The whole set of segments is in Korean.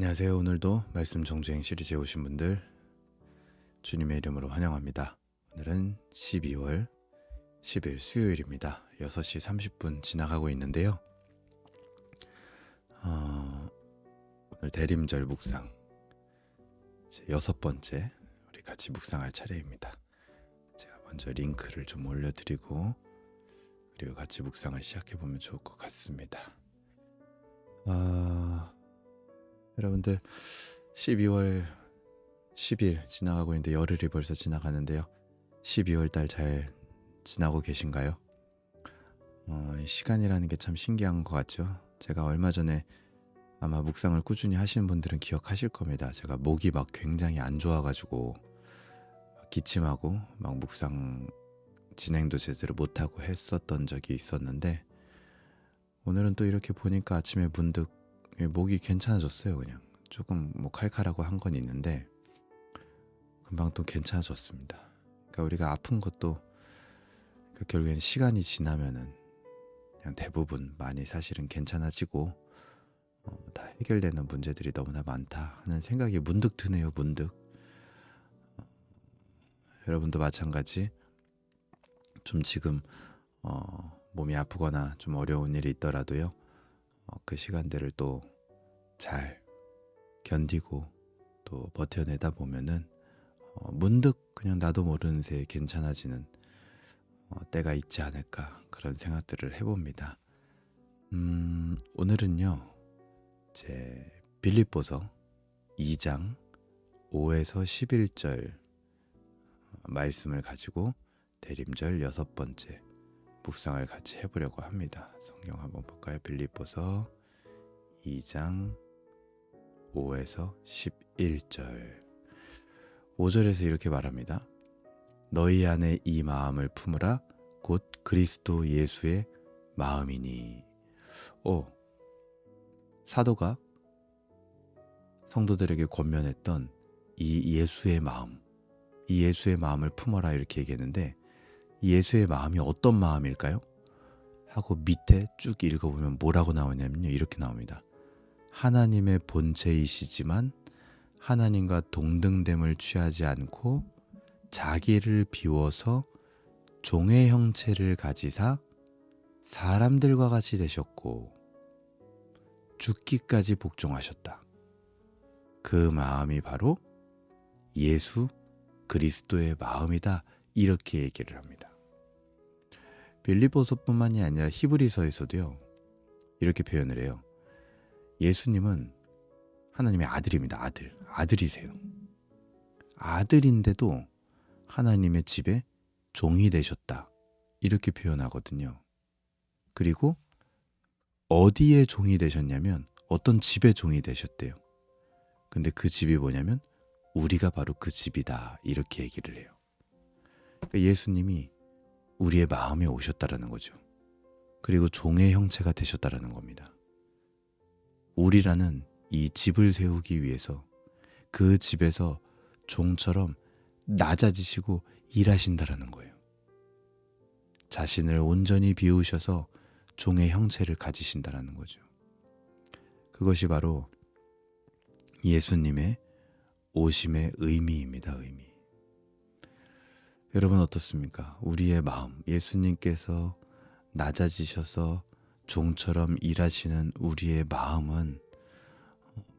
안녕하세요. 오늘도 말씀 정주행 시리즈에 오신 분들 주님의 이름으로 환영합니다. 오늘은 12월 10일 수요일입니다. 6시 30분 지나가고 있는데요. 어, 오늘 대림절 묵상 여섯 번째 우리 같이 묵상할 차례입니다. 제가 먼저 링크를 좀 올려드리고 그리고 같이 묵상을 시작해 보면 좋을 것 같습니다. 아, 여러분들 12월 10일 지나가고 있는데 열흘이 벌써 지나가는데요. 12월 달 잘 지나고 계신가요? 어, 이 시간이라는 게 참 신기한 것 같죠. 제가 얼마 전에 아마 묵상을 꾸준히 하시는 분들은 기억하실 겁니다. 제가 목이 막 굉장히 안 좋아가지고 기침하고 막 묵상 진행도 제대로 못하고 했었던 적이 있었는데 오늘은 또 이렇게 보니까 아침에 문득 목이 괜찮아졌어요. 그냥 조금 뭐 칼칼하고 한 건 있는데 금방 또 괜찮아졌습니다. 그러니까 우리가 아픈 것도 그 결국엔 시간이 지나면은 그냥 대부분 많이 사실은 괜찮아지고 어, 다 해결되는 문제들이 너무나 많다 하는 생각이 문득 드네요. 문득 어, 여러분도 마찬가지 좀 지금 어, 몸이 아프거나 좀 어려운 일이 있더라도요 어, 그 시간들을 또 잘 견디고 또 버텨내다 보면은 어, 문득 그냥 나도 모르는 새에 괜찮아지는 어, 때가 있지 않을까 그런 생각들을 해봅니다. 음, 오늘은요 제 빌립보서 2장 5에서 11절 말씀을 가지고 대림절 여섯 번째 묵상을 같이 해보려고 합니다. 성경 한번 볼까요? 빌립보서 2장 5에서 11절 5절에서 이렇게 말합니다. 너희 안에 이 마음을 품으라 곧 그리스도 예수의 마음이니. 오, 사도가 성도들에게 권면했던 이 예수의 마음, 이 예수의 마음을 품어라 이렇게 얘기했는데 이 예수의 마음이 어떤 마음일까요? 하고 밑에 쭉 읽어보면 뭐라고 나오냐면요. 이렇게 나옵니다. 하나님의 본체이시지만 하나님과 동등됨을 취하지 않고 자기를 비워서 종의 형체를 가지사 사람들과 같이 되셨고 죽기까지 복종하셨다. 그 마음이 바로 예수 그리스도의 마음이다. 이렇게 얘기를 합니다. 빌리보서뿐만이 아니라 히브리서에서도요. 이렇게 표현을 해요. 예수님은 하나님의 아들입니다. 아들. 아들이세요. 아들인데도 하나님의 집에 종이 되셨다. 이렇게 표현하거든요. 그리고 어디에 종이 되셨냐면 어떤 집에 종이 되셨대요. 근데 그 집이 뭐냐면 우리가 바로 그 집이다. 이렇게 얘기를 해요. 그러니까 예수님이 우리의 마음에 오셨다라는 거죠. 그리고 종의 형체가 되셨다라는 겁니다. 우리라는 이 집을 세우기 위해서 그 집에서 종처럼 낮아지시고 일하신다라는 거예요. 자신을 온전히 비우셔서 종의 형체를 가지신다라는 거죠. 그것이 바로 예수님의 오심의 의미입니다. 의미. 여러분 어떻습니까? 우리의 마음, 예수님께서 낮아지셔서 종처럼 일하시는 우리의 마음은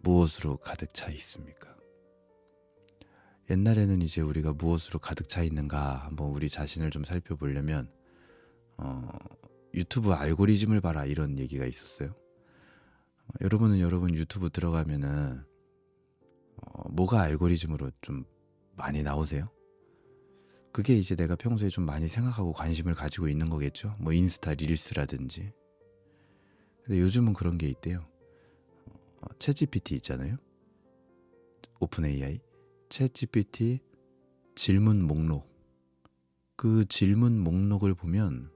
무엇으로 가득 차 있습니까? 옛날에는 이제 우리가 무엇으로 가득 차 있는가 한번 우리 자신을 좀 살펴보려면 어, 유튜브 알고리즘을 봐라 이런 얘기가 있었어요. 어, 여러분은 여러분 유튜브 들어가면은 어, 뭐가 알고리즘으로 좀 많이 나오세요? 그게 이제 내가 평소에 좀 많이 생각하고 관심을 가지고 있는 거겠죠. 뭐 인스타 릴스라든지. 근데 요즘은 그런 게 있대요. 어, 챗 GPT 있잖아요. 오픈 AI. 챗 GPT 질문 목록. 그 질문 목록을 보면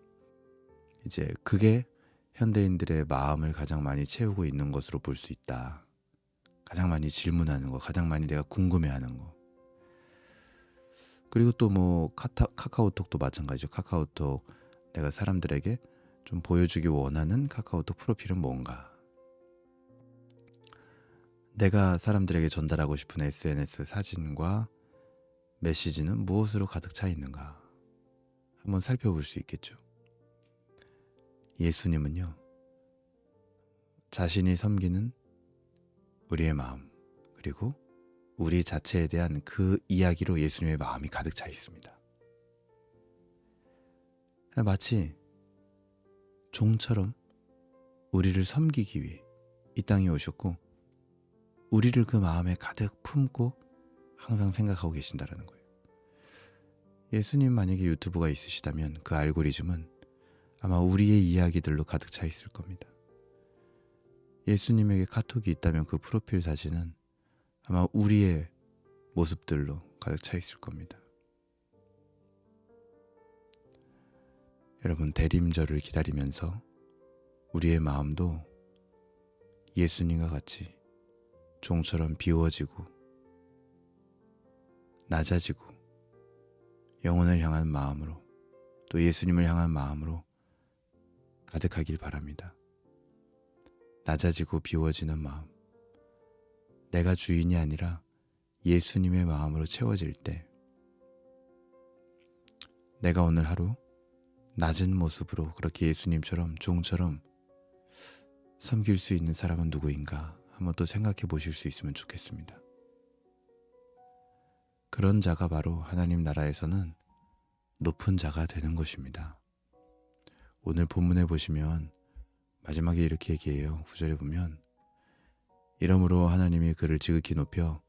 이제 그게 현대인들의 마음을 가장 많이 채우고 있는 것으로 볼 수 있다. 가장 많이 질문하는 거, 가장 많이 내가 궁금해하는 거. 그리고 또 뭐 카카오톡도 마찬가지죠. 카카오톡 내가 사람들에게 좀 보여주기 원하는 카카오톡 프로필은 뭔가. 내가 사람들에게 전달하고 싶은 SNS 사진과 메시지는 무엇으로 가득 차 있는가? 한번 살펴볼 수 있겠죠. 예수님은요, 자신이 섬기는 우리의 마음, 그리고 우리 자체에 대한 그 이야기로 예수님의 마음이 가득 차 있습니다. 마치 종처럼 우리를 섬기기 위해 이 땅에 오셨고, 우리를 그 마음에 가득 품고 항상 생각하고 계신다라는 거예요. 예수님 만약에 유튜브가 있으시다면 그 알고리즘은 아마 우리의 이야기들로 가득 차 있을 겁니다. 예수님에게 카톡이 있다면 그 프로필 사진은 아마 우리의 모습들로 가득 차 있을 겁니다. 여러분, 대림절을 기다리면서 우리의 마음도 예수님과 같이 종처럼 비워지고 낮아지고 영혼을 향한 마음으로 또 예수님을 향한 마음으로 가득하길 바랍니다. 낮아지고 비워지는 마음. 내가 주인이 아니라 예수님의 마음으로 채워질 때 내가 오늘 하루 낮은 모습으로 그렇게 예수님처럼 종처럼 섬길 수 있는 사람은 누구인가 한번 또 생각해 보실 수 있으면 좋겠습니다. 그런 자가 바로 하나님 나라에서는 높은 자가 되는 것입니다. 오늘 본문에 보시면 마지막에 이렇게 얘기해요. 구절에 보면 이러므로 하나님이 그를 지극히 높여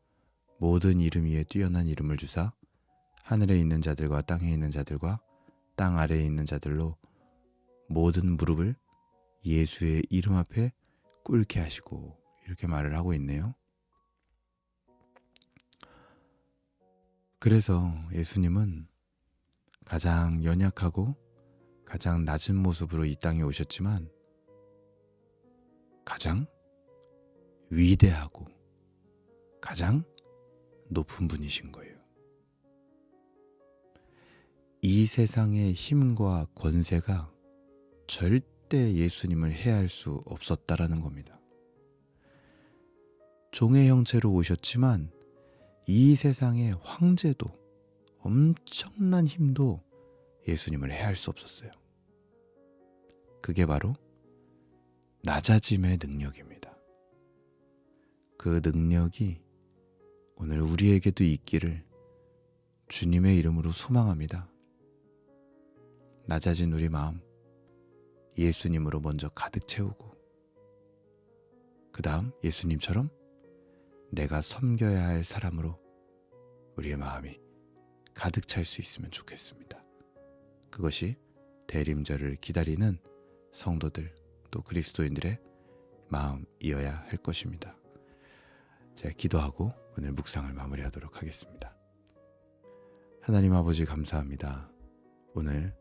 모든 이름 위에 뛰어난 이름을 주사 하늘에 있는 자들과 땅에 있는 자들과 땅 아래에 있는 자들로 모든 무릎을 예수의 이름 앞에 꿇게 하시고 이렇게 말을 하고 있네요. 그래서 예수님은 가장 연약하고 가장 낮은 모습으로 이 땅에 오셨지만 가장 위대하고 가장 높은 분이신 거예요. 이 세상의 힘과 권세가 절대 예수님을 해할 수 없었다라는 겁니다. 종의 형체로 오셨지만 이 세상의 황제도 엄청난 힘도 예수님을 해할 수 없었어요. 그게 바로 낮아짐의 능력입니다. 그 능력이 오늘 우리에게도 있기를 주님의 이름으로 소망합니다. 낮아진 우리 마음 예수님으로 먼저 가득 채우고 그 다음 예수님처럼 내가 섬겨야 할 사람으로 우리의 마음이 가득 찰 수 있으면 좋겠습니다. 그것이 대림절을 기다리는 성도들 또 그리스도인들의 마음이어야 할 것입니다. 제가 기도하고 오늘 묵상을 마무리하도록 하겠습니다. 하나님 아버지 감사합니다. 오늘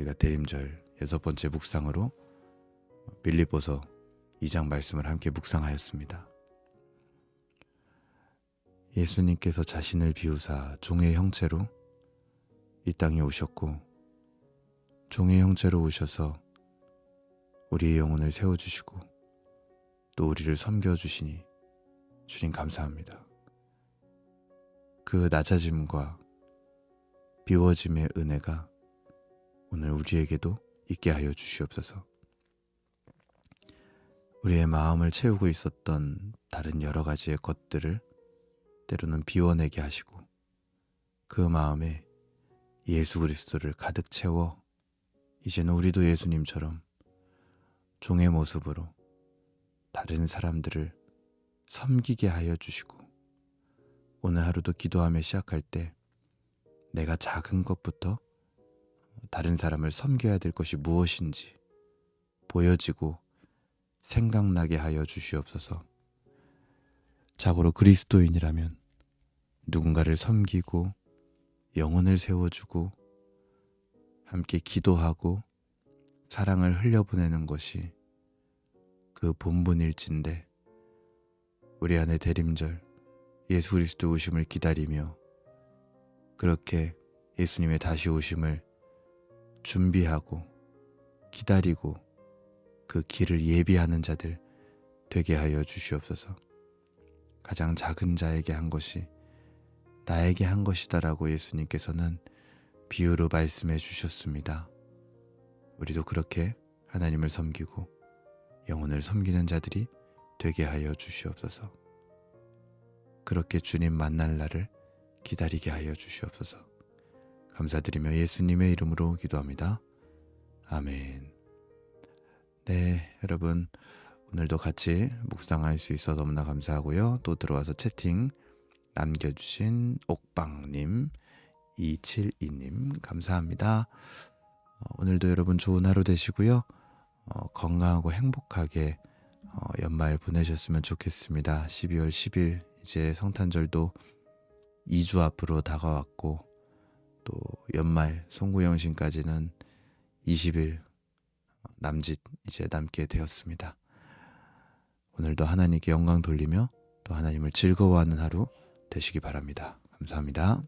우리가 대림절 여섯 번째 묵상으로 빌립보서 2장 말씀을 함께 묵상하였습니다. 예수님께서 자신을 비우사 종의 형체로 이 땅에 오셨고 종의 형체로 오셔서 우리의 영혼을 세워주시고 또 우리를 섬겨주시니 주님 감사합니다. 그 낮아짐과 비워짐의 은혜가 오늘 우리에게도 있게 하여 주시옵소서. 우리의 마음을 채우고 있었던 다른 여러 가지의 것들을 때로는 비워내게 하시고 그 마음에 예수 그리스도를 가득 채워 이제는 우리도 예수님처럼 종의 모습으로 다른 사람들을 섬기게 하여 주시고 오늘 하루도 기도하며 시작할 때 내가 작은 것부터 다른 사람을 섬겨야 될 것이 무엇인지 보여지고 생각나게 하여 주시옵소서. 자고로 그리스도인이라면 누군가를 섬기고 영혼을 세워주고 함께 기도하고 사랑을 흘려보내는 것이 그 본분일진데 우리 안에 대림절 예수 그리스도 오심을 기다리며 그렇게 예수님의 다시 오심을 준비하고 기다리고 그 길을 예비하는 자들 되게 하여 주시옵소서. 가장 작은 자에게 한 것이 나에게 한 것이다라고 예수님께서는 비유로 말씀해 주셨습니다. 우리도 그렇게 하나님을 섬기고 영혼을 섬기는 자들이 되게 하여 주시옵소서. 그렇게 주님 만날 날을 기다리게 하여 주시옵소서. 감사드리며 예수님의 이름으로 기도합니다. 아멘. 네, 여러분 오늘도 같이 묵상할 수 있어 너무나 감사하고요. 또 들어와서 채팅 남겨주신 옥방님, 272님 감사합니다. 어, 오늘도 여러분 좋은 하루 되시고요. 어, 건강하고 행복하게 어, 연말 보내셨으면 좋겠습니다. 12월 10일 이제 성탄절도 2주 앞으로 다가왔고 또 연말 송구영신까지는 20일 남짓 이제 남게 되었습니다. 오늘도 하나님께 영광 돌리며 또 하나님을 즐거워하는 하루 되시기 바랍니다. 감사합니다.